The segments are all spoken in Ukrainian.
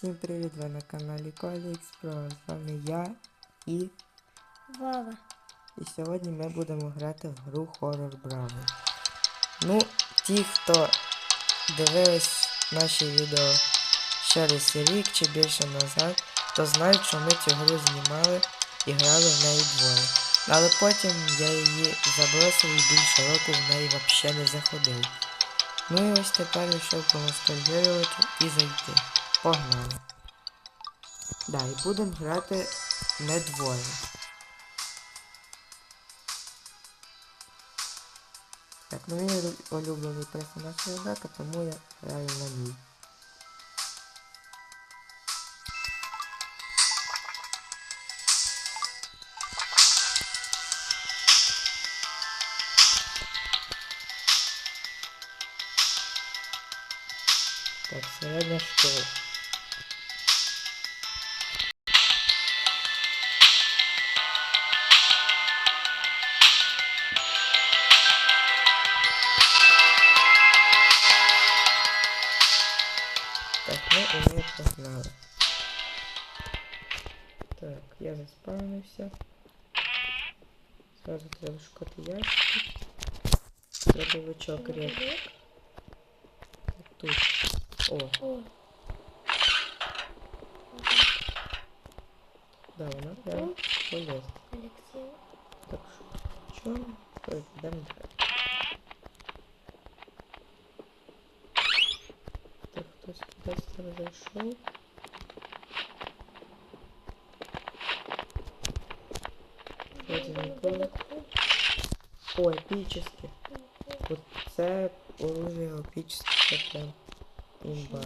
Всім привіт! Ви на каналі Колі Explore. З вами я і. Вова. І сьогодні ми будемо грати в гру Horror Bravo. Ну, ті, хто дивились наші відео ще десь рік чи більше назад, то знають, що ми цю гру знімали і грали в неї двоє. Але потім я її забросив і більше року в неї взагалі не заходив. Ну і ось тепер вирішив поностальгірувати і зайти. Погнали. Да, і будемо грати не двоє. Так, ну мій улюблений персонаж Ребека, тому я граю на ній. Так, середня. І ми погнали. Так, я заспавнився. Сразу треба шукати ящики. Дробовичок реп. Тут. О, О, да, вона прям полез. Алексей. Так що, чому? Так, йдемо кудись там зайшов. Вроді ніколи. О, епічне. Вот це оружие епічне, це прям імба.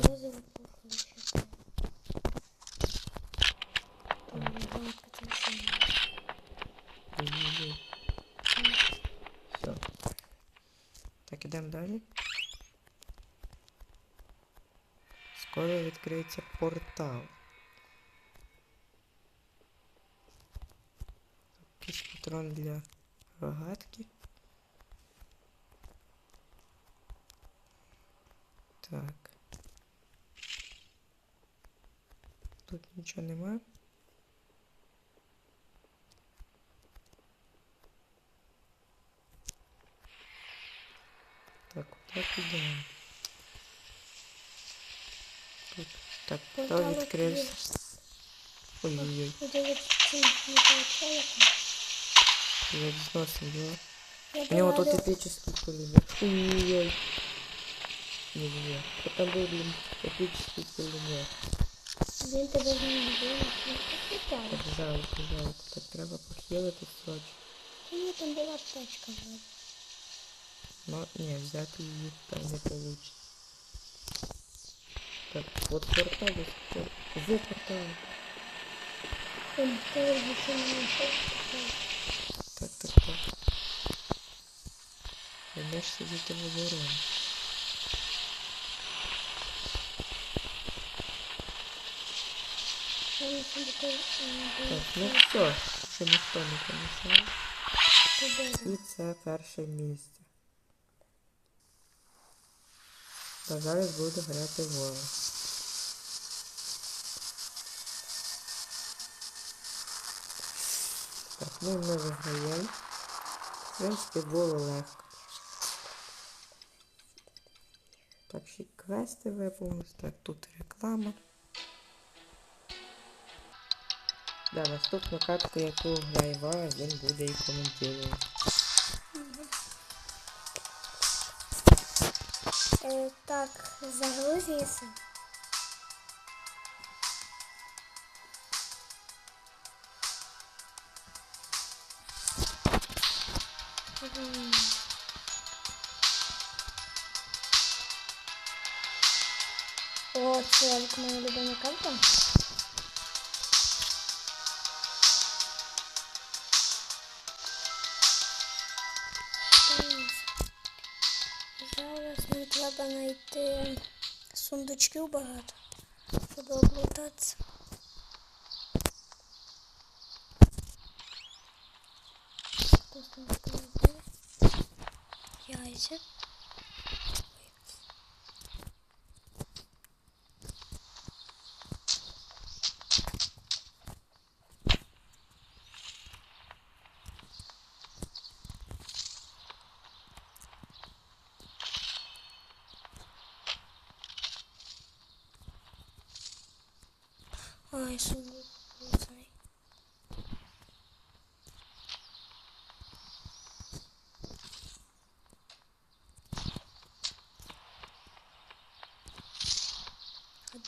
Ой-ой-ой. Все. Так, ідемо далі. Скоро відкриється портал. Якийсь патрон для рогатки. Так. Тут нічого немає. Так, куди підемо? Так, хто Портал відкрився? Ой-ой-ой, я зносив його. У нього тут эпический пулемет. Ой-ой-ой. Не-не-не. Вот там был, блин, эпический пулемет. Він тебе знайде. Так жалко, жалко. Так треба похилити срочно. Чому там була аптечка? вроде? Но не, взяти її там не получится. Так, вот портал десь. За портал. Ой, ти вже це не знайшов. Так, так, так. Не можеш сидіти в обороні. Там собі той, м, Так, ну все, ще ніхто не помішав. туди. І це Та зараз буду грати Вова. Так, ну ми виграємо. В принципі, було легко. Так, ще квести виповнились. Так, тут реклама. Да, наступну катку, яку Вова, він буде і коментувати. Е, Так, загрузися. М. О, це як моя любима карта. Треба знайти сундучків багато, щоб облутатися. Яйця.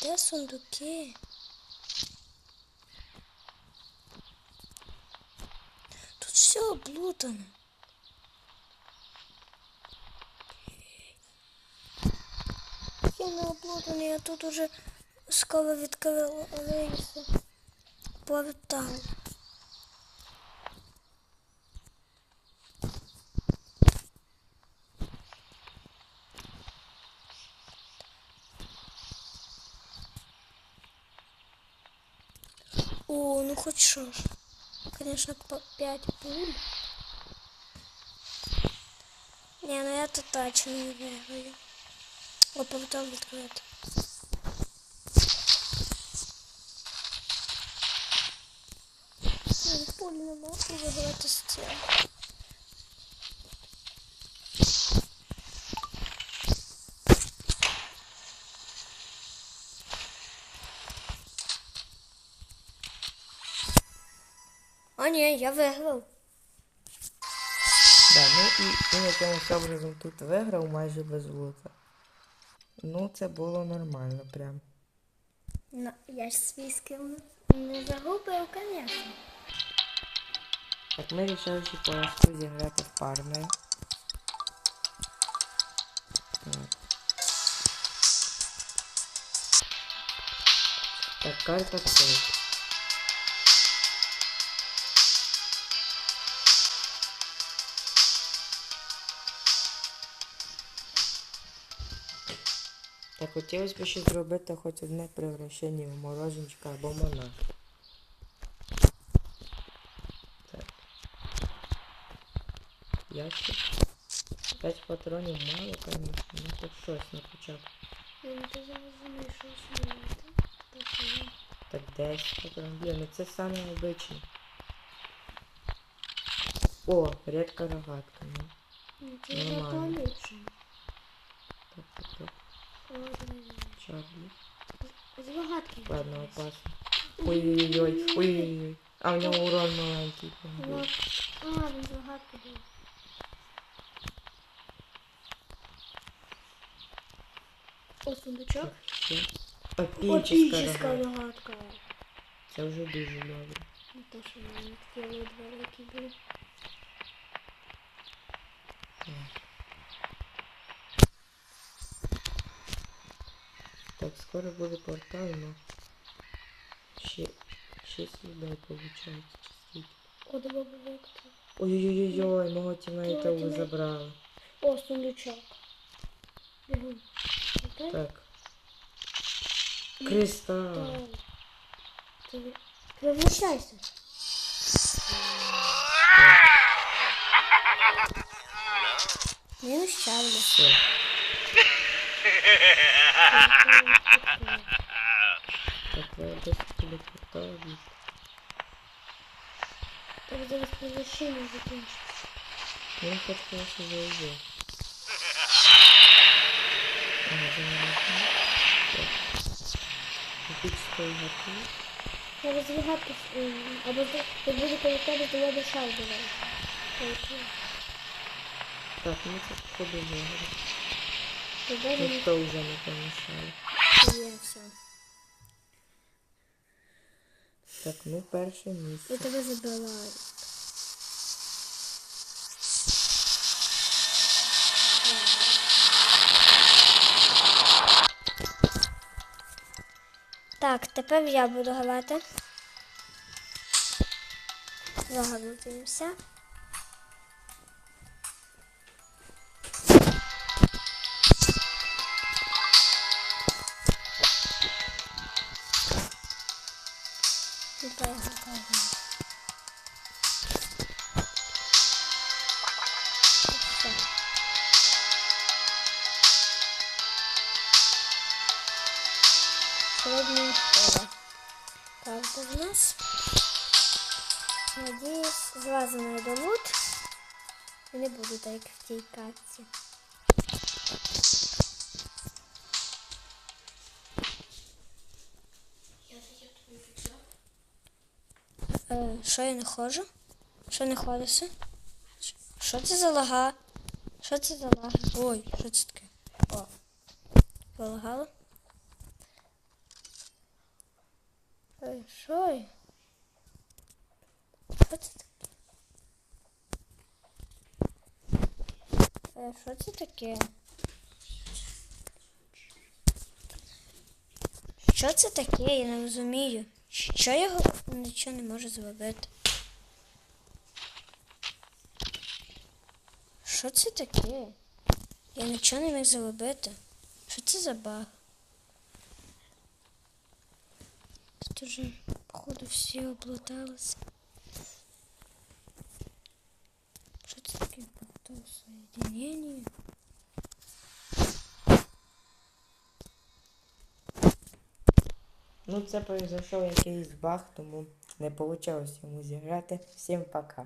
Де сундуки? Тут все облутано. Я не облутаний, я тут уже скоро відкрила рейси. Портал. О, ну хоть что. Конечно, по 5 пуль. Не, ну я тут точно не виграю. О, відкрито. Ну, Пуль не можу виграти з цим. А ні, я виграв. Да, ну і він якимось образом тут виграв майже без лута. Ну, це було нормально прям. Ну, я ж свій скіл не загубив, звісно. Так, ми вирішили ще поразку зіграти в. Так. Так, карта цей. Так, хотілося б ще зробити хоч одне превращення в мороженчика або монах. Так. Ящик. П'ять патронів мало, конечно. Ну хоч щось на початку. Так 10 патронів. Блін, ну це саме обичний. О, редка рогатка, ну. Ну, Це Нормально. заповнюється. Так, так. Ладно. Опасно. Ой-ой-ой, ой-ой-ой. А в нього урон маленький. Ну, а, він з був. О, сундучок. Рогатка. вагатка. Це вже дуже добре. Не то, що в мене такі ледве які були. Так, скоро буде портал, но ще 6 людей получається. чи скільки? О, два векта. Ой-ой-ой, мого тімейта ви забрали. О, сундучок. Окей? Так. Кристал. Так. Превращайся. Не щавлю. Все. Так, я зараз превращення закінчиться. Він хоч конечно зайде. Ага, це не можна. Так. Епічської готові. Зараз вигадку ем, або з- буде коли тебе то я шар давай. Так, ну це походу Ніхто вже не помішає. Так, ну перше місце. Я тебе забираю. Так, тепер я буду грати. Загадуємося. Среднее поле. Правда в нас. Надіюсь, зразу найду лут. І не буду так в. Я тоді Е, що я не ходжу? Що не ходиться? Що це за лага? Що це за лага? Ой, що це таке? О. Полагало? Ой, що? це таке? Що це таке? Що це таке? Я не розумію. Що його нічого не можу зробити? Що це таке? Я нічого не міг зробити. Що це за баг? Тут уже, походу, всі облуталися. Що це таке? Повтор соєдинення. Ну, це произойшов якийсь баг, тому не вийшло йому зіграти. Всім пока.